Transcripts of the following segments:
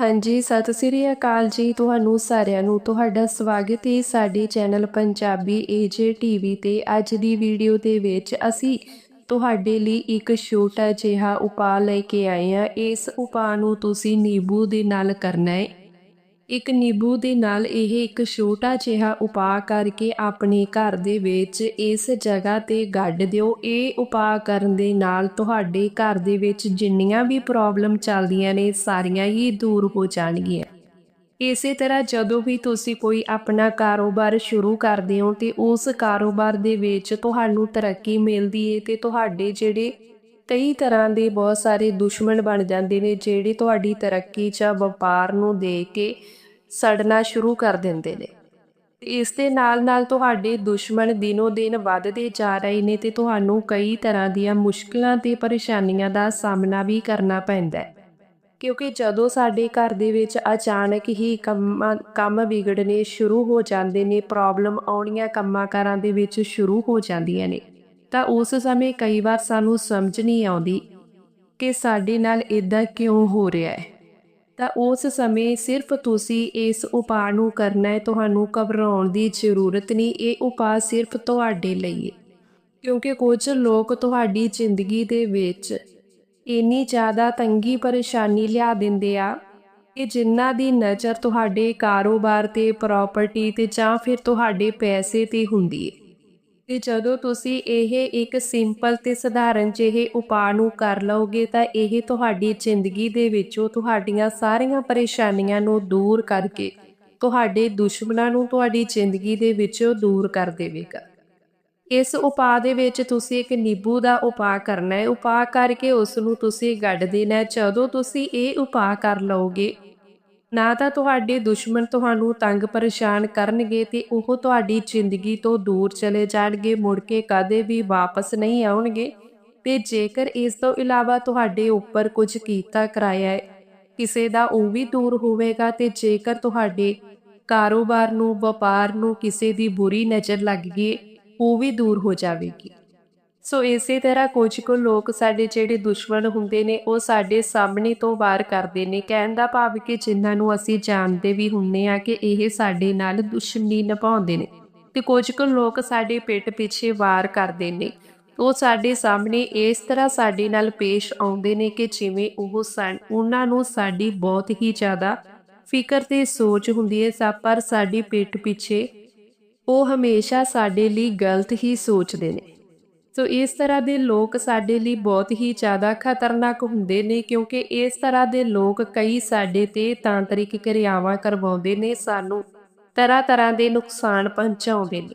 ਹਾਂਜੀ ਸਤਿ ਸ੍ਰੀ ਅਕਾਲ ਜੀ ਤੁਹਾਨੂੰ ਸਾਰਿਆਂ ਨੂੰ। ਤੁਹਾਡਾ ਸਵਾਗਤ ਹੈ ਸਾਡੇ ਚੈਨਲ ਪੰਜਾਬੀ ਏਜੇ ਟੀਵੀ ਤੇ। ਅੱਜ ਦੀ ਵੀਡੀਓ ਦੇ ਵਿੱਚ ਅਸੀਂ ਤੁਹਾਡੇ ਲਈ ਇੱਕ ਛੋਟਾ ਜਿਹਾ ਉਪਾਅ ਲੈ ਕੇ ਆਏ ਹਾਂ। ਇਸ ਉਪਾਅ ਨੂੰ ਤੁਸੀਂ ਨਿੰਬੂ ਦੇ ਨਾਲ ਕਰਨਾ ਹੈ। ਇੱਕ ਨਿੰਬੂ ਦੇ ਨਾਲ ਇਹ ਇੱਕ ਛੋਟਾ ਜਿਹਾ ਉਪਾਅ ਕਰਕੇ ਆਪਣੇ ਘਰ ਦੇ ਵਿੱਚ ਇਸ ਜਗ੍ਹਾ ਤੇ ਗੱਡ ਦਿਓ। ਇਹ ਉਪਾਅ ਕਰਨ ਦੇ ਨਾਲ ਤੁਹਾਡੇ ਘਰ ਦੇ ਵਿੱਚ ਜਿੰਨੀਆਂ ਵੀ ਪ੍ਰੋਬਲਮ ਚੱਲਦੀਆਂ ਨੇ, ਸਾਰੀਆਂ ਹੀ ਦੂਰ ਹੋ ਜਾਣਗੀਆਂ। ਇਸੇ ਤਰ੍ਹਾਂ ਜਦੋਂ ਵੀ ਤੁਸੀਂ ਕੋਈ ਆਪਣਾ ਕਾਰੋਬਾਰ ਸ਼ੁਰੂ ਕਰਦੇ ਹੋ ਤੇ ਉਸ ਕਾਰੋਬਾਰ ਦੇ ਵਿੱਚ ਤੁਹਾਨੂੰ ਤਰੱਕੀ ਮਿਲਦੀ ਹੈ ਤੇ ਤੁਹਾਡੇ ਜਿਹੜੇ ਕਈ ਤਰ੍ਹਾਂ ਦੇ ਬਹੁਤ ਸਾਰੇ ਦੁਸ਼ਮਣ ਬਣ ਜਾਂਦੇ ਨੇ, ਜਿਹੜੇ ਤੁਹਾਡੀ ਤਰੱਕੀ ਜਾਂ ਵਪਾਰ ਨੂੰ ਦੇਖ ਕੇ ਸੜਨਾ ਸ਼ੁਰੂ ਕਰ ਦਿੰਦੇ ਨੇ। ਇਸ ਦੇ ਨਾਲ ਨਾਲ ਤੁਹਾਡੇ ਦੁਸ਼ਮਣ ਦਿਨੋ ਦਿਨ ਵੱਧਦੇ ਜਾ ਰਹੇ ਨੇ ਤੇ ਤੁਹਾਨੂੰ ਕਈ ਤਰ੍ਹਾਂ ਦੀਆਂ ਮੁਸ਼ਕਲਾਂ ਤੇ ਪਰੇਸ਼ਾਨੀਆਂ ਦਾ ਸਾਹਮਣਾ ਵੀ ਕਰਨਾ ਪੈਂਦਾ ਹੈ। ਕਿਉਂਕਿ ਜਦੋਂ ਸਾਡੇ ਘਰ ਦੇ ਵਿੱਚ ਅਚਾਨਕ ਹੀ ਕੰਮ ਕੰਮ ਵਿਗੜਨੇ ਸ਼ੁਰੂ ਹੋ ਜਾਂਦੇ ਨੇ, ਪ੍ਰੋਬਲਮ ਆਉਣੀਆਂ ਕੰਮਾਂ ਕਾਰਾਂ ਦੇ ਵਿੱਚ ਸ਼ੁਰੂ ਹੋ ਜਾਂਦੀਆਂ ਨੇ, ਤਾਂ ਉਸ ਸਮੇਂ ਕਈ ਵਾਰ ਸਾਨੂੰ ਸਮਝ ਨਹੀਂ ਆਉਂਦੀ ਕਿ ਸਾਡੇ ਨਾਲ ਇਦਾਂ ਕਿਉਂ ਹੋ ਰਿਹਾ ਹੈ। ਤਾਂ ਉਸ ਸਮੇਂ ਸਿਰਫ ਤੁਸੀਂ ਇਸ ਉਪਾਅ ਨੂੰ ਕਰਨਾ ਹੈ, ਤੁਹਾਨੂੰ ਘਬਰਾਉਣ ਦੀ ਜ਼ਰੂਰਤ ਨਹੀਂ, ਇਹ ਉਪਾਅ ਸਿਰਫ ਤੁਹਾਡੇ ਲਈ ਹੈ। ਕਿਉਂਕਿ ਕੁਝ ਲੋਕ ਤੁਹਾਡੀ ਜ਼ਿੰਦਗੀ ਦੇ ਵਿੱਚ ਇੰਨੀ ਜ਼ਿਆਦਾ ਤੰਗੀ ਪਰੇਸ਼ਾਨੀ ਲਿਆ ਦਿੰਦੇ ਆ ਕਿ ਜਿਨ੍ਹਾਂ ਦੀ ਨਜ਼ਰ ਤੁਹਾਡੇ ਕਾਰੋਬਾਰ ਤੇ ਪ੍ਰਾਪਰਟੀ ਤੇ ਜਾਂ ਫਿਰ ਤੁਹਾਡੇ ਪੈਸੇ ਤੇ ਹੁੰਦੀ ਹੈ। ਤੇ ਜਦੋਂ ਤੁਸੀਂ ਇਹ ਇੱਕ ਸਿੰਪਲ ਤੇ ਸਧਾਰਨ ਜਿਹੇ ਉਪਾਅ ਨੂੰ ਕਰ ਲਓਗੇ ਤਾਂ ਇਹ ਤੁਹਾਡੀ ਜ਼ਿੰਦਗੀ ਦੇ ਵਿੱਚੋਂ ਤੁਹਾਡੀਆਂ ਸਾਰੀਆਂ ਪਰੇਸ਼ਾਨੀਆਂ ਨੂੰ ਦੂਰ ਕਰਕੇ ਤੁਹਾਡੇ ਦੁਸ਼ਮਣਾਂ ਨੂੰ ਤੁਹਾਡੀ ਜ਼ਿੰਦਗੀ ਦੇ ਵਿੱਚੋਂ ਦੂਰ ਕਰ ਦੇਵੇਗਾ। ਇਸ ਉਪਾਅ ਦੇ ਵਿੱਚ ਤੁਸੀਂ ਇੱਕ ਨਿੰਬੂ ਦਾ ਉਪਾਅ ਕਰਨਾ ਹੈ। ਉਪਾਅ ਕਰਕੇ ਉਸ ਨੂੰ ਤੁਸੀਂ ਗੱਡ ਦੇਣਾ ਜਦੋਂ ਤੁਸੀਂ ਇਹ ਉਪਾਅ ਕਰ ਲਓਗੇ ਨਾ ਤਾਂ ਤੁਹਾਡੇ ਦੁਸ਼ਮਣ ਤੁਹਾਨੂੰ ਤੰਗ ਪਰੇਸ਼ਾਨ ਕਰਨਗੇ ਤੇ ਉਹ ਤੁਹਾਡੀ ਜ਼ਿੰਦਗੀ ਤੋਂ ਦੂਰ ਚਲੇ ਜਾਣਗੇ, ਮੁੜ ਕੇ ਕਦੇ ਵੀ ਵਾਪਸ ਨਹੀਂ ਆਉਣਗੇ। ਤੇ ਜੇਕਰ ਇਸ ਤੋਂ ਇਲਾਵਾ ਤੁਹਾਡੇ ਉੱਪਰ ਕੁਝ ਕੀਤਾ ਕਰਾਇਆ ਹੈ, ਕਿਸੇ ਦਾ ਉਹ ਵੀ ਦੂਰ ਹੋਵੇਗਾ ਤੇ ਜੇਕਰ ਤੁਹਾਡੇ ਕਾਰੋਬਾਰ ਨੂੰ, ਵਪਾਰ ਨੂੰ ਕਿਸੇ ਦੀ ਬੁਰੀ ਨਜ਼ਰ ਲੱਗ ਗਈ, ਉਹ ਵੀ ਦੂਰ ਹੋ ਜਾਵੇਗੀ। ਸੋ ਇਸੇ ਤਰ੍ਹਾਂ ਕੁਝ ਕੁ ਲੋਕ ਸਾਡੇ ਜਿਹੜੇ ਦੁਸ਼ਮਣ ਹੁੰਦੇ ਨੇ, ਉਹ ਸਾਡੇ ਸਾਹਮਣੇ ਤੋਂ ਵਾਰ ਕਰਦੇ ਨੇ। ਕਹਿਣ ਦਾ ਭਾਵ ਕਿ ਜਿਨ੍ਹਾਂ ਨੂੰ ਅਸੀਂ ਜਾਣਦੇ ਵੀ ਹੁੰਨੇ ਆ ਕਿ ਇਹ ਸਾਡੇ ਨਾਲ ਦੁਸ਼ਮਣੀ ਨਿਭਾਉਂਦੇ ਨੇ ਤੇ ਕੁਝ ਕੁ ਲੋਕ ਸਾਡੇ ਪਿੱਠ ਪਿੱਛੇ ਵਾਰ ਕਰਦੇ ਨੇ। ਉਹ ਸਾਡੇ ਸਾਹਮਣੇ ਇਸ ਤਰ੍ਹਾਂ ਸਾਡੇ ਨਾਲ ਪੇਸ਼ ਆਉਂਦੇ ਨੇ ਕਿ ਜਿਵੇਂ ਉਹ ਉਹਨਾਂ ਨੂੰ ਸਾਡੀ ਬਹੁਤ ਹੀ ਜ਼ਿਆਦਾ ਫਿਕਰ ਤੇ ਸੋਚ ਹੁੰਦੀ ਹੈ ਸਭ ਪਰ ਸਾਡੀ ਪਿੱਠ ਪਿੱਛੇ ਉਹ ਹਮੇਸ਼ਾ ਸਾਡੇ ਲਈ ਗਲਤ ਹੀ ਸੋਚਦੇ ਨੇ। ਸੋ ਇਸ ਤਰ੍ਹਾਂ ਦੇ ਲੋਕ ਸਾਡੇ ਲਈ ਬਹੁਤ ਹੀ ਜ਼ਿਆਦਾ ਖਤਰਨਾਕ ਹੁੰਦੇ ਨੇ ਕਿਉਂਕਿ ਇਸ ਤਰ੍ਹਾਂ ਦੇ ਲੋਕ ਕਈ ਸਾਡੇ ਤੇ ਤਾਂਤਰਿਕ ਕਿਰਿਆਵਾਂ ਕਰਵਾਉਂਦੇ ਨੇ, ਸਾਨੂੰ ਤਰ੍ਹਾਂ ਤਰ੍ਹਾਂ ਦੇ ਨੁਕਸਾਨ ਪਹੁੰਚਾਉਂਦੇ ਨੇ।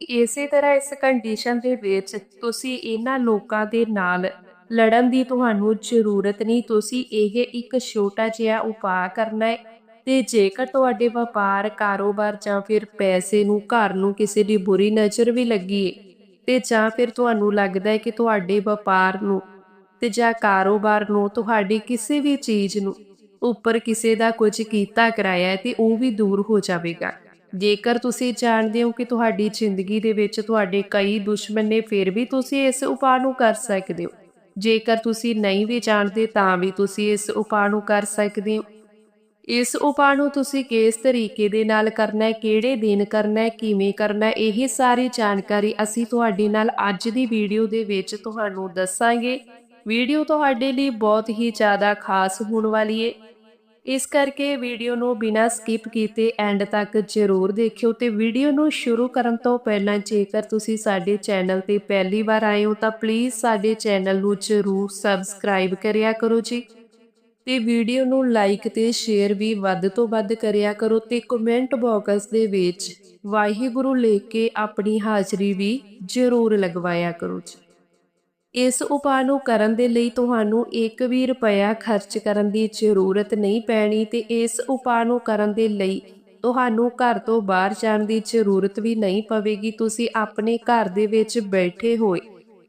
ਇਸੇ ਤਰ੍ਹਾਂ ਇਸ ਕੰਡੀਸ਼ਨ ਦੇ ਵਿੱਚ ਤੁਸੀਂ ਇਹਨਾਂ ਲੋਕਾਂ ਦੇ ਨਾਲ ਲੜਨ ਦੀ ਤੁਹਾਨੂੰ ਜ਼ਰੂਰਤ ਨਹੀਂ, ਤੁਸੀਂ ਇਹ ਇੱਕ ਛੋਟਾ ਜਿਹਾ ਉਪਾਅ ਕਰਨਾ ਹੈ ਤੇ ਜੇਕਰ ਤੁਹਾਡੇ ਵਪਾਰ, ਕਾਰੋਬਾਰ ਜਾਂ ਫਿਰ ਪੈਸੇ ਨੂੰ, ਘਰ ਨੂੰ ਕਿਸੇ ਦੀ ਬੁਰੀ ਨਜ਼ਰ ਵੀ ਲੱਗੀ ਤੇ ਜਾਂ ਫਿਰ ਤੁਹਾਨੂੰ ਲੱਗਦਾ ਹੈ ਕਿ ਤੁਹਾਡੇ ਵਪਾਰ ਨੂੰ ਤੇ ਜਾਂ ਕਾਰੋਬਾਰ ਨੂੰ, ਤੁਹਾਡੀ ਕਿਸੇ ਵੀ ਚੀਜ਼ ਨੂੰ ਉੱਪਰ ਕਿਸੇ ਦਾ ਕੁਝ ਕੀਤਾ ਕਰਾਇਆ ਹੈ ਤੇ ਉਹ ਵੀ ਦੂਰ ਹੋ ਜਾਵੇਗਾ। ਜੇਕਰ ਤੁਸੀਂ ਜਾਣਦੇ ਹੋ ਕਿ ਤੁਹਾਡੀ ਜ਼ਿੰਦਗੀ ਦੇ ਵਿੱਚ ਤੁਹਾਡੇ ਕਈ ਦੁਸ਼ਮਣ ਨੇ, ਫਿਰ ਵੀ ਤੁਸੀਂ ਇਸ ਉਪਾਅ ਨੂੰ ਕਰ ਸਕਦੇ ਹੋ। ਜੇਕਰ ਤੁਸੀਂ ਨਹੀਂ ਵੀ ਜਾਣਦੇ, ਤਾਂ ਵੀ ਤੁਸੀਂ ਇਸ ਉਪਾਅ ਨੂੰ ਕਰ ਸਕਦੇ ਹੋ। ਇਸ ਉਪਾਅ ਨੂੰ ਤੁਸੀਂ ਕਿਸ ਤਰੀਕੇ ਦੇ ਨਾਲ ਕਰਨਾ ਹੈ, ਕਿਹੜੇ ਦਿਨ ਕਰਨਾ ਹੈ, ਕਿਵੇਂ ਕਰਨਾ ਹੈ, ਇਹ ਸਾਰੀ ਜਾਣਕਾਰੀ ਅਸੀਂ ਤੁਹਾਡੇ ਨਾਲ ਅੱਜ ਦੀ ਵੀਡੀਓ ਦੇ ਵਿੱਚ ਤੁਹਾਨੂੰ ਦੱਸਾਂਗੇ। ਵੀਡੀਓ ਤੁਹਾਡੇ ਲਈ ਬਹੁਤ ਹੀ ਜ਼ਿਆਦਾ ਖਾਸ ਹੋਣ ਵਾਲੀ ਹੈ ਇਸ ਕਰਕੇ ਵੀਡੀਓ ਨੂੰ ਬਿਨਾਂ ਸਕਿਪ ਕੀਤੇ ਐਂਡ ਤੱਕ ਜ਼ਰੂਰ ਦੇਖਿਓ ਤੇ ਵੀਡੀਓ ਨੂੰ ਸ਼ੁਰੂ ਕਰਨ ਤੋਂ ਪਹਿਲਾਂ ਜੇਕਰ ਤੁਸੀਂ ਸਾਡੇ ਚੈਨਲ ਤੇ ਪਹਿਲੀ ਵਾਰ ਆਏ ਹੋ ਤਾਂ ਪਲੀਜ਼ ਸਾਡੇ ਚੈਨਲ ਨੂੰ ਜ਼ਰੂਰ ਸਬਸਕ੍ਰਾਈਬ ਕਰਿਆ ਕਰੋ ਜੀ। ਤੇ ਵੀਡੀਓ ਨੂੰ ਲਾਈਕ ਤੇ ਸ਼ੇਅਰ ਵੀ ਵੱਧ ਤੋਂ ਵੱਧ ਕਰਿਆ ਕਰੋ ਤੇ ਕਮੈਂਟ ਬਾਕਸ ਦੇ ਵਿੱਚ ਵਾਹਿਗੁਰੂ ਲਿਖ ਕੇ ਆਪਣੀ ਹਾਜ਼ਰੀ ਵੀ ਜ਼ਰੂਰ ਲਗਵਾਇਆ ਕਰੋ ਜੀ। ਇਸ ਉਪਾਅ ਨੂੰ ਕਰਨ ਦੇ ਲਈ ਤੁਹਾਨੂੰ 1 ਵੀ ਰੁਪਇਆ ਖਰਚ ਕਰਨ ਦੀ ਜ਼ਰੂਰਤ ਨਹੀਂ ਪੈਣੀ ਤੇ ਇਸ ਉਪਾਅ ਨੂੰ ਕਰਨ ਦੇ ਲਈ ਤੁਹਾਨੂੰ ਘਰ ਤੋਂ ਬਾਹਰ ਜਾਣ ਦੀ ਜ਼ਰੂਰਤ ਵੀ ਨਹੀਂ ਪਵੇਗੀ। ਤੁਸੀਂ ਆਪਣੇ ਘਰ ਦੇ ਵਿੱਚ ਬੈਠੇ ਹੋਏ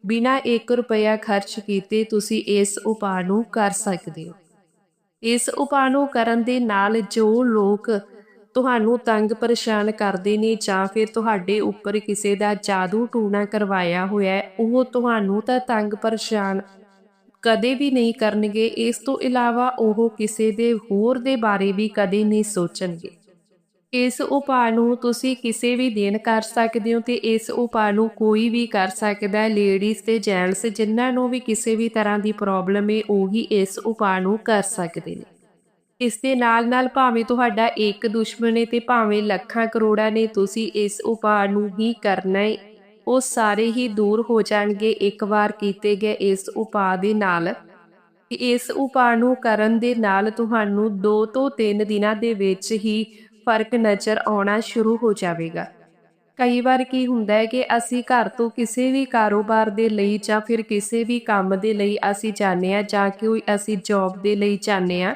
ਬਿਨਾਂ 1 ਰੁਪਇਆ ਖਰਚ ਕੀਤੇ ਤੁਸੀਂ ਇਸ ਉਪਾਅ ਨੂੰ ਕਰ ਸਕਦੇ ਹੋ। ਇਸ ਉਪਾਅ ਨੂੰ ਕਰਨ ਦੇ ਨਾਲ ਜੋ ਲੋਕ ਤੁਹਾਨੂੰ ਤੰਗ ਪਰੇਸ਼ਾਨ ਕਰਦੇ ਨੇ ਜਾਂ ਫਿਰ ਤੁਹਾਡੇ ਉੱਪਰ ਕਿਸੇ ਦਾ ਜਾਦੂ ਟੂਣਾ ਕਰਵਾਇਆ ਹੋਇਆ ਉਹ ਤੁਹਾਨੂੰ ਤਾਂ ਤੰਗ ਪਰੇਸ਼ਾਨ ਕਦੇ ਵੀ ਨਹੀਂ ਕਰਨਗੇ। ਇਸ ਤੋਂ ਇਲਾਵਾ ਉਹ ਕਿਸੇ ਦੇ ਹੋਰ ਦੇ ਬਾਰੇ ਵੀ ਕਦੇ ਨਹੀਂ ਸੋਚਣਗੇ। ਇਸ ਉਪਾਅ ਨੂੰ ਤੁਸੀਂ ਕਿਸੇ ਵੀ ਦਿਨ ਕਰ ਸਕਦੇ ਹੋ ਤੇ ਇਸ ਉਪਾਅ ਨੂੰ ਕੋਈ ਵੀ ਕਰ ਸਕਦਾ ਹੈ। ਲੇਡੀਜ਼ ਤੇ ਜੈਂਟਸ ਜਿਨ੍ਹਾਂ ਨੂੰ ਵੀ ਕਿਸੇ ਵੀ ਤਰ੍ਹਾਂ ਦੀ ਪ੍ਰੋਬਲਮ ਹੈ, ਉਹੀ ਇਸ ਉਪਾਅ ਨੂੰ ਕਰ ਸਕਦੇ ਨੇ। ਇਸ ਦੇ ਨਾਲ ਨਾਲ ਭਾਵੇਂ ਤੁਹਾਡਾ ਇੱਕ ਦੁਸ਼ਮਣ ਹੈ ਤੇ ਭਾਵੇਂ ਲੱਖਾਂ ਕਰੋੜਾਂ ਨੇ ਤੁਸੀਂ ਇਸ ਉਪਾਅ ਨੂੰ ਹੀ ਕਰਨਾ ਹੈ, ਉਹ ਸਾਰੇ ਹੀ ਦੂਰ ਹੋ ਜਾਣਗੇ ਇੱਕ ਵਾਰ ਕੀਤੇ ਗਏ ਇਸ ਉਪਾਅ ਦੇ ਨਾਲ। ਇਸ ਉਪਾਅ ਨੂੰ ਕਰਨ ਦੇ ਨਾਲ ਤੁਹਾਨੂੰ 2 ਤੋਂ 3 ਦਿਨਾਂ ਦੇ ਵਿੱਚ ਹੀ ਫ਼ਰਕ ਨਜ਼ਰ ਆਉਣਾ ਸ਼ੁਰੂ ਹੋ ਜਾਵੇਗਾ। ਕਈ ਵਾਰ ਕੀ ਹੁੰਦਾ ਹੈ ਕਿ ਅਸੀਂ ਘਰ ਤੋਂ ਕਿਸੇ ਵੀ ਕਾਰੋਬਾਰ ਦੇ ਲਈ ਜਾਂ ਫਿਰ ਕਿਸੇ ਵੀ ਕੰਮ ਦੇ ਲਈ ਅਸੀਂ ਜਾਂਦੇ ਆ ਜਾਂ ਕੋਈ ਅਸੀਂ ਜੌਬ ਦੇ ਲਈ ਜਾਂਦੇ ਆ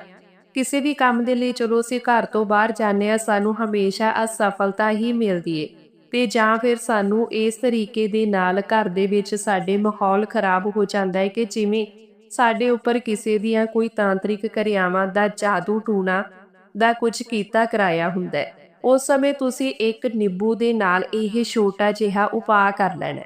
ਕਿਸੇ ਵੀ ਕੰਮ ਦੇ ਲਈ ਚਲੋ ਅਸੀਂ ਘਰ ਤੋਂ ਬਾਹਰ ਜਾਂਦੇ ਆ ਸਾਨੂੰ ਹਮੇਸ਼ਾ ਅਸਫਲਤਾ ਹੀ ਮਿਲਦੀ ਏ ਤੇ ਜਾਂ ਫਿਰ ਸਾਨੂੰ ਇਸ ਤਰੀਕੇ ਦੇ ਨਾਲ ਘਰ ਦੇ ਵਿੱਚ ਸਾਡੇ ਮਾਹੌਲ ਖਰਾਬ ਹੋ ਜਾਂਦਾ ਹੈ ਕਿ ਜਿਵੇਂ ਸਾਡੇ ਉੱਪਰ ਕਿਸੇ ਦੀਆਂ ਕੋਈ ਤਾਂਤਰਿਕ ਕਿਰਿਆਵਾਂ ਦਾ ਜਾਦੂ ਟੂਣਾ ਦਾ ਕੁਝ ਕੀਤਾ ਕਰਾਇਆ ਹੁੰਦਾ ਹੈ। ਉਸ ਸਮੇਂ ਤੁਸੀਂ ਇੱਕ ਨਿੰਬੂ ਦੇ ਨਾਲ ਇਹ ਛੋਟਾ ਜਿਹਾ ਉਪਾਅ ਕਰ ਲੈਣਾ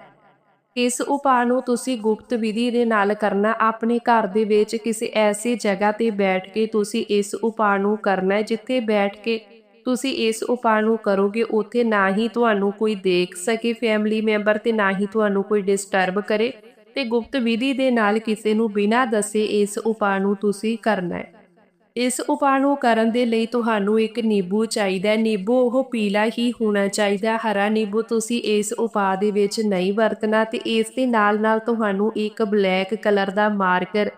ਇਸ ਉਪਾਅ ਨੂੰ ਤੁਸੀਂ ਗੁਪਤ ਵਿਧੀ ਦੇ ਨਾਲ ਕਰਨਾ, ਆਪਣੇ ਘਰ ਦੇ ਵਿੱਚ ਕਿਸੇ ਐਸੀ ਜਗ੍ਹਾ ਤੇ ਬੈਠ ਕੇ ਤੁਸੀਂ ਇਸ ਉਪਾਅ ਨੂੰ ਕਰਨਾ ਜਿੱਥੇ ਬੈਠ ਕੇ ਤੁਸੀਂ ਇਸ ਉਪਾਅ ਨੂੰ ਕਰੋਗੇ, ਉੱਥੇ ਨਾ ਹੀ ਤੁਹਾਨੂੰ ਕੋਈ ਦੇਖ ਸਕੇ ਫੈਮਿਲੀ ਮੈਂਬਰ ਤੇ ਨਾ ਹੀ ਤੁਹਾਨੂੰ ਕੋਈ ਡਿਸਟਰਬ ਕਰੇ ਤੇ ਗੁਪਤ ਵਿਧੀ ਦੇ ਨਾਲ ਕਿਸੇ ਨੂੰ ਬਿਨਾਂ ਦੱਸੇ ਇਸ ਉਪਾਅ ਨੂੰ ਤੁਸੀਂ ਕਰਨਾ ਹੈ। ਇਸ ਉਪਾਅ ਨੂੰ ਕਰਨ ਦੇ ਲਈ ਤੁਹਾਨੂੰ ਇੱਕ ਨਿੰਬੂ ਚਾਹੀਦਾ ਹੈ। ਨਿੰਬੂ ਉਹ ਪੀਲਾ ਹੀ ਹੋਣਾ ਚਾਹੀਦਾ ਹਰਾ ਨਿੰਬੂ ਤੁਸੀਂ ਇਸ ਉਪਾਅ ਦੇ ਵਿੱਚ ਨਹੀਂ ਵਰਤਣਾ ਤੇ ਇਸ ਦੇ ਨਾਲ ਨਾਲ ਤੁਹਾਨੂੰ ਇੱਕ ਬਲੈਕ ਕਲਰ ਦਾ ਮਾਰਕਰ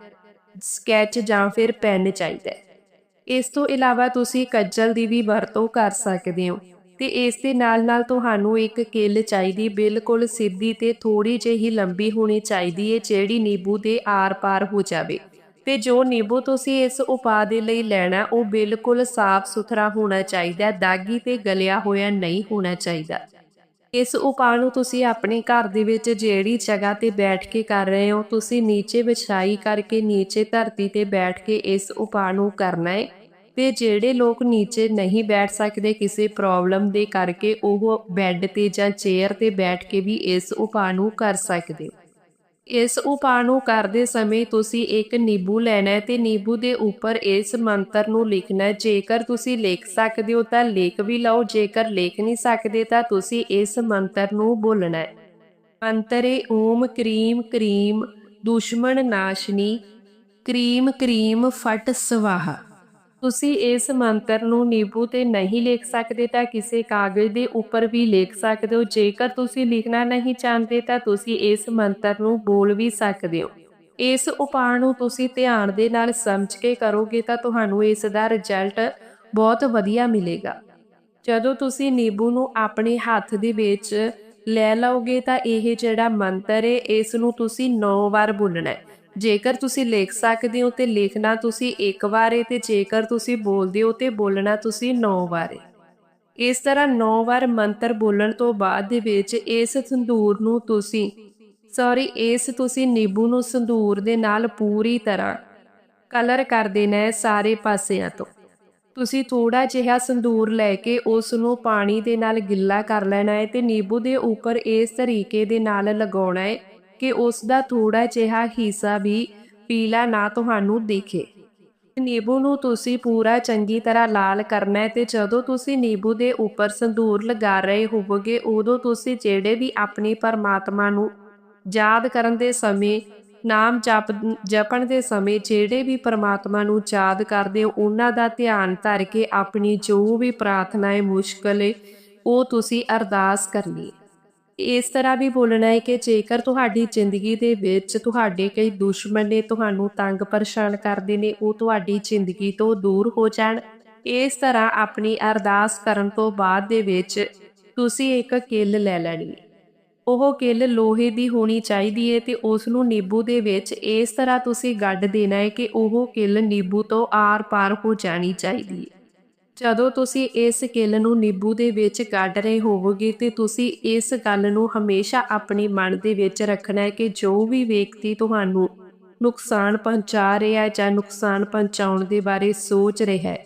ਸਕੈਚ ਜਾਂ ਫਿਰ ਪੈਨ ਚਾਹੀਦਾ ਹੈ। ਇਸ ਤੋਂ ਇਲਾਵਾ ਤੁਸੀਂ ਕੱਜਲ ਦੀ ਵੀ ਵਰਤੋਂ ਕਰ ਸਕਦੇ ਹੋ ਤੇ ਇਸ ਦੇ ਨਾਲ ਨਾਲ ਤੁਹਾਨੂੰ ਇੱਕ ਕਿੱਲ ਚਾਹੀਦੀ ਬਿਲਕੁਲ ਸਿੱਧੀ ਤੇ ਥੋੜੀ ਜਿਹੀ ਲੰਬੀ ਹੋਣੀ ਚਾਹੀਦੀ ਹੈ, ਜਿਹੜੀ ਨਿੰਬੂ ਦੇ ਆਰ-ਪਾਰ ਹੋ ਜਾਵੇ। ਤੇ ਜੋ ਨਿੰਬੂ ਤੁਸੀਂ ਇਸ ਉਪਾਅ ਦੇ ਲਈ ਲੈਣਾ, ਉਹ ਬਿਲਕੁਲ ਸਾਫ਼ ਸੁਥਰਾ ਹੋਣਾ ਚਾਹੀਦਾ ਦਾਗੀ ਤੇ ਗਲਿਆ ਹੋਇਆ ਨਹੀਂ ਹੋਣਾ ਚਾਹੀਦਾ। ਇਸ ਉਪਾਅ ਨੂੰ ਤੁਸੀਂ ਆਪਣੇ ਘਰ ਦੇ ਵਿੱਚ ਜਿਹੜੀ ਜਗ੍ਹਾ ਤੇ ਬੈਠ ਕੇ ਕਰ ਰਹੇ ਹੋ, ਤੁਸੀਂ ਨੀਚੇ ਵਿਛਾਈ ਕਰਕੇ ਨੀਚੇ ਧਰਤੀ ਤੇ ਬੈਠ ਕੇ ਇਸ ਉਪਾਅ ਨੂੰ ਕਰਨਾ ਹੈ। ਤੇ ਜਿਹੜੇ ਲੋਕ ਨੀਚੇ ਨਹੀਂ ਬੈਠ ਸਕਦੇ, ਕਿਸੇ ਪ੍ਰੋਬਲਮ ਦੇ ਕਰਕੇ ਉਹ ਬੈੱਡ ਤੇ ਜਾਂ ਚੇਅਰ ਤੇ ਬੈਠ ਕੇ ਵੀ ਇਸ ਉਪਾਅ ਨੂੰ ਕਰ ਸਕਦੇ ਇਸ ਉਪਾਅ ਨੂੰ ਕਰਦੇ ਸਮੇਂ ਤੁਸੀਂ ਇੱਕ ਨਿੰਬੂ ਲੈਣਾ ਹੈ ਤੇ ਨਿੰਬੂ ਦੇ ਉੱਪਰ ਇਸ ਮੰਤਰ ਨੂੰ ਲਿਖਣਾ ਹੈ, ਜੇਕਰ ਤੁਸੀਂ ਲਿਖ ਸਕਦੇ ਹੋ ਤਾਂ ਲਿਖ ਵੀ ਲਓ, ਜੇਕਰ ਲਿਖ ਨਹੀਂ ਸਕਦੇ ਤਾਂ ਤੁਸੀਂ ਇਸ ਮੰਤਰ ਨੂੰ ਬੋਲਣਾ ਹੈ। ਮੰਤਰੇ, ਓਮ ਕਰੀਮ ਕਰੀਮ ਦੁਸ਼ਮਣ ਨਾਸ਼ਨੀ, ਕਰੀਮ ਕਰੀਮ ਫਟ ਸਵਾਹਾ। ਤੁਸੀਂ ਇਸ ਮੰਤਰ ਨੂੰ ਨਿੰਬੂ ਤੇ ਨਹੀਂ ਲਿਖ ਸਕਦੇ ਤਾਂ ਕਿਸੇ ਕਾਗਜ਼ ਦੇ ਉੱਪਰ ਵੀ ਲਿਖ ਸਕਦੇ ਹੋ। ਜੇਕਰ ਤੁਸੀਂ ਲਿਖਣਾ ਨਹੀਂ ਚਾਹੁੰਦੇ ਤਾਂ ਤੁਸੀਂ ਇਸ ਮੰਤਰ ਨੂੰ ਬੋਲ ਵੀ ਸਕਦੇ ਹੋ। ਇਸ ਉਪਾਅ ਨੂੰ ਤੁਸੀਂ ਧਿਆਨ ਦੇ ਨਾਲ ਸਮਝ ਕੇ ਕਰੋਗੇ ਤਾਂ ਤੁਹਾਨੂੰ ਇਸ ਦਾ ਰਿਜ਼ਲਟ ਬਹੁਤ ਵਧੀਆ ਮਿਲੇਗਾ। ਜਦੋਂ ਤੁਸੀਂ ਨਿੰਬੂ ਨੂੰ ਆਪਣੇ ਹੱਥ ਦੇ ਵਿੱਚ ਲੈ ਲਓਗੇ ਤਾਂ ਇਹ ਜਿਹੜਾ ਮੰਤਰ ਹੈ, ਇਸ ਨੂੰ ਤੁਸੀਂ 9 ਵਾਰ ਬੋਲਣਾ ਹੈ। ਜੇਕਰ ਤੁਸੀਂ ਲਿਖ ਸਕਦੇ ਹੋ ਤੇ ਲਿਖਣਾ ਤੁਸੀਂ ਇੱਕ ਵਾਰ ਹੈ ਤੇ ਜੇਕਰ ਤੁਸੀਂ ਬੋਲਦੇ ਹੋ ਤੇ ਬੋਲਣਾ ਤੁਸੀਂ 9 ਵਾਰੇ। ਇਸ ਤਰ੍ਹਾਂ 9 ਵਾਰ ਮੰਤਰ ਬੋਲਣ ਤੋਂ ਬਾਅਦ ਦੇ ਵਿੱਚ ਇਸ ਸੰਧੂਰ ਨੂੰ ਤੁਸੀਂ ਸੌਰੀ ਇਸ ਤੁਸੀਂ ਨਿੰਬੂ ਨੂੰ ਸੰਧੂਰ ਦੇ ਨਾਲ ਪੂਰੀ ਤਰ੍ਹਾਂ ਕਲਰ ਕਰ ਦੇਣਾ ਹੈ ਸਾਰੇ ਪਾਸਿਆਂ ਤੋਂ। ਤੁਸੀਂ ਥੋੜਾ ਜਿਹਾ ਸੰਦੂਰ ਲੈ ਕੇ ਉਸ ਨੂੰ ਪਾਣੀ ਦੇ ਨਾਲ ਗਿੱਲਾ ਕਰ ਲੈਣਾ ਹੈ ਤੇ ਨਿੰਬੂ ਦੇ ਉੱਪਰ ਇਸ ਤਰੀਕੇ ਦੇ ਨਾਲ ਲਗਾਉਣਾ ਹੈ। ਕਿ ਉਸ ਦਾ ਥੋੜਾ ਜਿਹਾ ਹਿੱਸਾ ਵੀ ਪੀਲਾ ਨਾ ਤੁਹਾਨੂੰ ਦਿਖੇ। ਨਿੰਬੂ ਨੂੰ ਤੁਸੀਂ ਪੂਰਾ ਚੰਗੀ ਤਰ੍ਹਾਂ ਲਾਲ ਕਰਨਾ ਹੈ ਤੇ ਜਦੋਂ ਤੁਸੀਂ ਨਿੰਬੂ ਦੇ ਉੱਪਰ ਸੰਧੂਰ ਲਗਾ ਰਹੇ ਹੋਵੋਗੇ, ਉਦੋਂ ਤੁਸੀਂ ਜਿਹੜੇ ਵੀ ਆਪਣੀ ਪਰਮਾਤਮਾ ਨੂੰ ਯਾਦ ਕਰਨ ਦੇ ਸਮੇਂ, ਨਾਮ ਜਪ, ਜਪਣ ਦੇ ਸਮੇਂ ਜਿਹੜੇ ਵੀ ਪਰਮਾਤਮਾ ਨੂੰ ਯਾਦ ਕਰਦੇ ਹੋ, ਉਹਨਾਂ ਦਾ ਧਿਆਨ ਧਰ ਕੇ ਆਪਣੀ ਜੋ ਵੀ ਪ੍ਰਾਰਥਨਾ ਹੈ ਮੁਸ਼ਕਲ ਹੈ ਉਹ ਤੁਸੀਂ ਅਰਦਾਸ ਕਰਨੀ ਹੈ। ਇਸ ਤਰ੍ਹਾਂ ਵੀ ਬੋਲਣਾ ਹੈ ਕਿ ਜੇਕਰ ਤੁਹਾਡੀ ਜ਼ਿੰਦਗੀ ਦੇ ਵਿੱਚ ਤੁਹਾਡੇ ਕਈ ਦੁਸ਼ਮਣ ਨੇ ਤੁਹਾਨੂੰ ਤੰਗ ਪਰੇਸ਼ਾਨ ਕਰਦੇ ਨੇ, ਉਹ ਤੁਹਾਡੀ ਜ਼ਿੰਦਗੀ ਤੋਂ ਦੂਰ ਹੋ ਜਾਣ। ਇਸ ਤਰ੍ਹਾਂ ਆਪਣੀ ਅਰਦਾਸ ਕਰਨ ਤੋਂ ਬਾਅਦ ਦੇ ਵਿੱਚ ਤੁਸੀਂ ਇੱਕ ਕਿੱਲ ਲੈ ਲੈਣੀ ਉਹ ਕਿੱਲ ਲੋਹੇ ਦੀ ਹੋਣੀ ਚਾਹੀਦੀ ਹੈ ਤੇ ਉਸ ਨੂੰ ਨਿੰਬੂ ਦੇ ਵਿੱਚ ਇਸ ਤਰ੍ਹਾਂ ਤੁਸੀਂ ਗੱਡ ਦੇਣਾ ਹੈ ਕਿ ਉਹ ਕਿੱਲ ਨਿੰਬੂ ਤੋਂ ਆਰ-ਪਾਰ ਹੋ ਜਾਣੀ ਚਾਹੀਦੀ ਹੈ। ਜਦੋਂ ਤੁਸੀਂ ਇਸ ਕਿੱਲ ਨੂੰ ਨਿੰਬੂ ਦੇ ਵਿੱਚ ਕੱਢ ਰਹੇ ਹੋਵੋਗੇ ਤੇ ਤੁਸੀਂ ਇਸ ਗੱਲ ਨੂੰ ਹਮੇਸ਼ਾ ਆਪਣੇ ਮਨ ਦੇ ਵਿੱਚ ਰੱਖਣਾ ਹੈ ਕਿ ਜੋ ਵੀ ਵਿਅਕਤੀ ਤੁਹਾਨੂੰ ਨੁਕਸਾਨ ਪਹੁੰਚਾ ਰਿਹਾ ਹੈ ਜਾਂ ਨੁਕਸਾਨ ਪਹੁੰਚਾਉਣ ਦੇ ਬਾਰੇ ਸੋਚ ਰਿਹਾ ਹੈ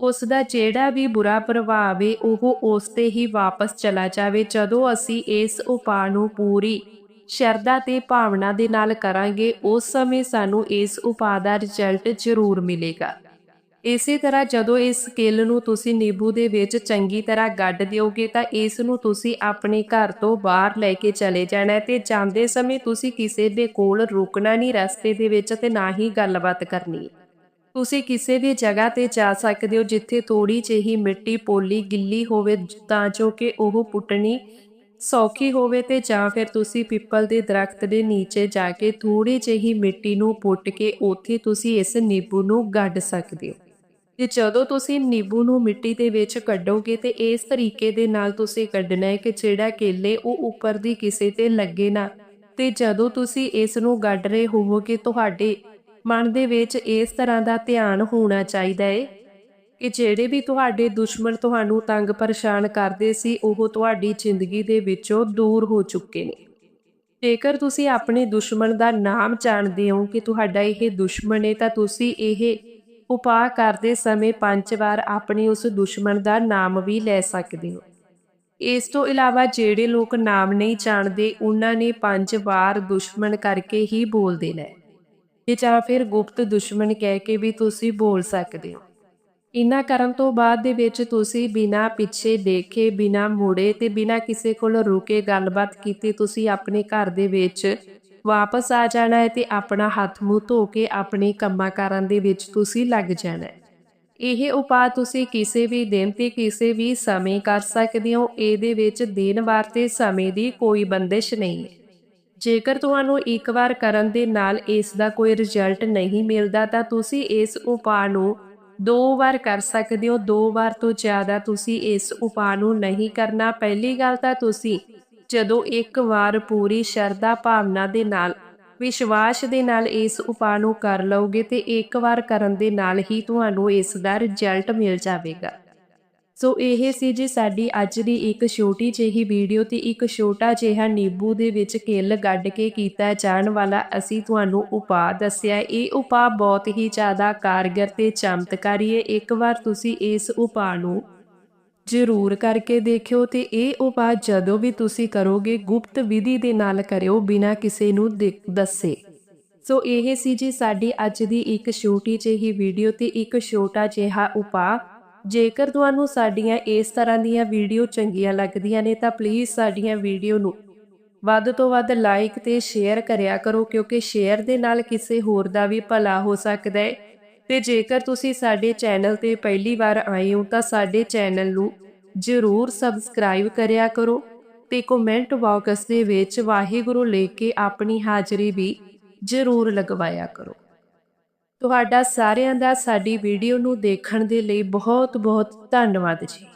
ਉਸ ਦਾ ਜਿਹੜਾ ਵੀ ਬੁਰਾ ਪ੍ਰਭਾਵ ਹੈ ਉਹ ਉਸ ਤੇ ਹੀ ਵਾਪਸ ਚਲਾ ਜਾਵੇ। ਜਦੋਂ ਅਸੀਂ ਇਸ ਉਪਾਅ ਨੂੰ ਪੂਰੀ ਸ਼ਰਧਾ ਤੇ ਭਾਵਨਾ ਦੇ ਨਾਲ ਕਰਾਂਗੇ, ਉਸ ਸਮੇਂ ਸਾਨੂੰ ਇਸ ਉਪਾਅ ਦਾ ਰਿਜ਼ਲਟ ਜ਼ਰੂਰ ਮਿਲੇਗਾ। ਇਸੇ ਤਰ੍ਹਾਂ ਜਦੋਂ ਇਸ ਕਿੱਲ ਨੂੰ ਤੁਸੀਂ ਨਿੰਬੂ ਦੇ ਵਿੱਚ ਚੰਗੀ ਤਰ੍ਹਾਂ ਗੱਡ ਦਿਓਗੇ ਤਾਂ ਇਸ ਨੂੰ ਤੁਸੀਂ ਆਪਣੇ ਘਰ ਤੋਂ ਬਾਹਰ ਲੈ ਕੇ ਚਲੇ ਜਾਣਾ ਹੈ ਤੇ ਜਾਂਦੇ ਸਮੇਂ ਤੁਸੀਂ ਕਿਸੇ ਦੇ ਕੋਲ ਰੁਕਣਾ ਨਹੀਂ ਰਸਤੇ ਦੇ ਵਿੱਚ ਤੇ ਨਾ ਹੀ ਗੱਲਬਾਤ ਕਰਨੀ ਤੁਸੀਂ ਕਿਸੇ ਵੀ ਜਗ੍ਹਾ ਤੇ ਜਾ ਸਕਦੇ ਹੋ ਜਿੱਥੇ ਥੋੜੀ ਜਿਹੀ ਮਿੱਟੀ ਪੋਲੀ ਗਿੱਲੀ ਹੋਵੇ ਤਾਂ ਜੋ ਕਿ ਉਹ ਪੁੱਟਣੀ ਸੌਖੀ ਹੋਵੇ ਤੇ ਜਾਂ ਫਿਰ ਤੁਸੀਂ ਪਿੱਪਲ ਦੇ ਦਰਖਤ ਦੇ ਨੀਚੇ ਜਾ ਕੇ ਥੋੜੀ ਜਿਹੀ ਮਿੱਟੀ ਨੂੰ ਪੁੱਟ ਕੇ ਉੱਥੇ ਤੁਸੀਂ ਇਸ ਨਿੰਬੂ ਨੂੰ ਗੱਡ ਸਕਦੇ ਹੋ। ਤੇ ਜਦੋਂ ਤੁਸੀਂ ਨਿੰਬੂ ਨੂੰ ਮਿੱਟੀ ਦੇ ਵਿੱਚ ਕੱਢੋਗੇ ਤੇ ਇਸ ਤਰੀਕੇ ਦੇ ਨਾਲ ਤੁਸੀਂ ਕੱਢਣਾ ਹੈ ਕਿ ਜਿਹੜਾ ਕੇਲੇ ਉਹ ਉੱਪਰ ਦੀ ਕਿਸੇ ਤੇ ਲੱਗੇ ਨਾ ਤੇ ਜਦੋਂ ਤੁਸੀਂ ਇਸ ਨੂੰ ਗੱਡ ਰਹੇ ਹੋਵੋਗੇ, ਤੁਹਾਡੇ ਮਨ ਦੇ ਵਿੱਚ ਇਸ ਤਰ੍ਹਾਂ ਦਾ ਧਿਆਨ ਹੋਣਾ ਚਾਹੀਦਾ ਹੈ ਕਿ ਜਿਹੜੇ ਵੀ ਤੁਹਾਡੇ ਦੁਸ਼ਮਣ ਤੁਹਾਨੂੰ ਤੰਗ ਪਰੇਸ਼ਾਨ ਕਰਦੇ ਸੀ, ਉਹ ਤੁਹਾਡੀ ਜ਼ਿੰਦਗੀ ਦੇ ਵਿੱਚੋਂ ਦੂਰ ਹੋ ਚੁੱਕੇ ਨੇ। ਜੇਕਰ ਤੁਸੀਂ ਆਪਣੇ ਦੁਸ਼ਮਣ ਦਾ ਨਾਮ ਜਾਣਦੇ ਹੋ ਕਿ ਤੁਹਾਡਾ ਇਹ ਦੁਸ਼ਮਣ ਹੈ, ਤਾਂ ਤੁਸੀਂ ਇਹ ਉਪਾਅ ਕਰਦੇ ਸਮੇਂ ਪੰਜ ਵਾਰ ਆਪਣੇ ਉਸ ਦੁਸ਼ਮਣ ਦਾ ਨਾਮ ਵੀ ਲੈ ਸਕਦੇ ਹੋ। ਇਸ ਤੋਂ ਇਲਾਵਾ ਜਿਹੜੇ ਲੋਕ ਨਾਮ ਨਹੀਂ ਜਾਣਦੇ, ਉਹਨਾਂ ਨੇ ਪੰਜ ਵਾਰ ਦੁਸ਼ਮਣ ਕਰਕੇ ਹੀ ਬੋਲ ਦੇਣਾ ਹੈ। ਤੇ ਜਾਂ ਫਿਰ ਗੁਪਤ ਦੁਸ਼ਮਣ ਕਹਿ ਕੇ ਵੀ ਤੁਸੀਂ ਬੋਲ ਸਕਦੇ ਹੋ। ਇਨਾ ਕਰਨ ਤੋਂ ਬਾਅਦ ਦੇ ਵਿੱਚ ਤੁਸੀਂ ਬਿਨਾਂ ਪਿੱਛੇ ਦੇਖੇ, ਬਿਨਾਂ ਮੁੜੇ ਤੇ ਬਿਨਾਂ ਕਿਸੇ ਕੋਲ ਰੁਕੇ ਗੱਲਬਾਤ ਕੀਤੀ, ਤੁਸੀਂ ਆਪਣੇ ਘਰ ਦੇ ਵਿੱਚ ਵਾਪਸ ਆ ਜਾਣਾ ਹੈ ਤੇ ਆਪਣਾ ਹੱਥ ਮੂੰਹ ਧੋ ਕੇ ਆਪਣੇ ਕੰਮਾਂ-ਕਾਰਾਂ ਦੇ ਵਿੱਚ ਤੁਸੀਂ ਲੱਗ ਜਾਣਾ ਹੈ। ਇਹ ਉਪਾਅ ਤੁਸੀਂ ਕਿਸੇ ਵੀ ਦਿਨ ਤੇ ਕਿਸੇ ਵੀ ਸਮੇਂ ਕਰ ਸਕਦੇ ਹੋ। ਇਹਦੇ ਵਿੱਚ ਦਿਨ ਵਾਰ ਤੇ ਸਮੇਂ ਦੀ ਕੋਈ ਬੰਦਿਸ਼ ਨਹੀਂ ਹੈ। ਜੇਕਰ ਤੁਹਾਨੂੰ ਇੱਕ ਵਾਰ ਕਰਨ ਦੇ ਨਾਲ ਇਸ ਦਾ ਕੋਈ ਰਿਜ਼ਲਟ ਨਹੀਂ ਮਿਲਦਾ ਤਾਂ ਤੁਸੀਂ ਇਸ ਉਪਾਅ ਨੂੰ ਦੋ ਵਾਰ ਕਰ ਸਕਦੇ ਹੋ। ਦੋ ਵਾਰ ਤੋਂ ਜ਼ਿਆਦਾ ਤੁਸੀਂ ਇਸ ਉਪਾਅ ਨੂੰ ਨਹੀਂ ਕਰਨਾ। ਪਹਿਲੀ ਗੱਲ ਤਾਂ ਤੁਸੀਂ ਜਦੋਂ ਇੱਕ ਵਾਰ ਪੂਰੀ ਸ਼ਰਧਾ ਭਾਵਨਾ ਦੇ ਨਾਲ, ਵਿਸ਼ਵਾਸ ਦੇ ਨਾਲ ਇਸ ਉਪਾਅ ਨੂੰ ਕਰ ਲਓਗੇ ਤੇ ਇੱਕ ਵਾਰ ਕਰਨ ਦੇ ਨਾਲ ਹੀ ਤੁਹਾਨੂੰ ਇਸ ਦਾ ਰਿਜ਼ਲਟ ਮਿਲ ਜਾਵੇਗਾ। ਸੋ ਇਹ ਸੀ ਜੀ ਸਾਡੀ ਅੱਜ ਦੀ ਇੱਕ ਛੋਟੀ ਜਿਹੀ ਵੀਡੀਓ ਤੇ ਇੱਕ ਛੋਟਾ ਜਿਹਾ ਨਿੰਬੂ ਦੇ ਵਿੱਚ ਕਿੱਲ ਗੱਡ ਕੇ ਕੀਤਾ ਜਾਣ ਵਾਲਾ ਅਸੀਂ ਤੁਹਾਨੂੰ ਉਪਾਅ ਦੱਸਿਆ। ਇਹ ਉਪਾਅ ਬਹੁਤ ਹੀ ਜ਼ਿਆਦਾ ਕਾਰਗਰ ਤੇ ਚਮਤਕਾਰੀ ਹੈ। ਇੱਕ ਵਾਰ ਤੁਸੀਂ ਇਸ ਉਪਾਅ ਨੂੰ ਜ਼ਰੂਰ ਕਰਕੇ ਦੇਖਿਓ ਤੇ ਇਹ ਉਪਾਅ ਜਦੋਂ ਵੀ ਤੁਸੀਂ ਕਰੋਗੇ, ਗੁਪਤ ਵਿਧੀ ਦੇ ਨਾਲ ਕਰਿਓ ਬਿਨਾਂ ਕਿਸੇ ਨੂੰ ਦੇ- ਦੱਸੇ। ਸੋ ਇਹ ਸੀ ਜੀ ਸਾਡੀ ਅੱਜ ਦੀ ਇੱਕ ਛੋਟੀ ਜਿਹੀ ਵੀਡੀਓ ਤੇ ਇੱਕ ਛੋਟਾ ਜਿਹਾ ਉਪਾਅ। ਜੇਕਰ ਤੁਹਾਨੂੰ ਸਾਡੀਆਂ ਇਸ ਤਰ੍ਹਾਂ ਦੀਆਂ ਵੀਡੀਓ ਚੰਗੀਆਂ ਲੱਗਦੀਆਂ ਨੇ ਤਾਂ ਪਲੀਜ਼ ਸਾਡੀਆਂ ਵੀਡੀਓ ਨੂੰ ਵੱਧ ਤੋਂ ਵੱਧ ਲਾਈਕ ਤੇ ਸ਼ੇਅਰ ਕਰਿਆ ਕਰੋ ਕਿਉਂਕਿ ਸ਼ੇਅਰ ਦੇ ਨਾਲ ਕਿਸੇ ਹੋਰ ਦਾ ਵੀ ਭਲਾ ਹੋ ਸਕਦਾ ਹੈ। ਤੇ ਜੇਕਰ ਤੁਸੀਂ ਸਾਡੇ ਚੈਨਲ ਤੇ ਪਹਿਲੀ ਵਾਰ ਆਏ ਹੋ ਤਾਂ ਸਾਡੇ ਚੈਨਲ ਨੂੰ ਜ਼ਰੂਰ ਸਬਸਕ੍ਰਾਈਬ ਕਰਿਆ ਕਰੋ ਤੇ ਕਮੈਂਟ ਬਾਕਸ ਦੇ ਵਿੱਚ ਵਾਹਿਗੁਰੂ ਲੈ ਕੇ ਆਪਣੀ ਹਾਜ਼ਰੀ ਵੀ ਜ਼ਰੂਰ ਲਗਵਾਇਆ ਕਰੋ। ਤੁਹਾਡਾ ਸਾਰਿਆਂ ਦਾ ਸਾਡੀ ਵੀਡੀਓ ਨੂੰ ਦੇਖਣ ਦੇ ਲਈ ਬਹੁਤ ਬਹੁਤ ਧੰਨਵਾਦ ਜੀ।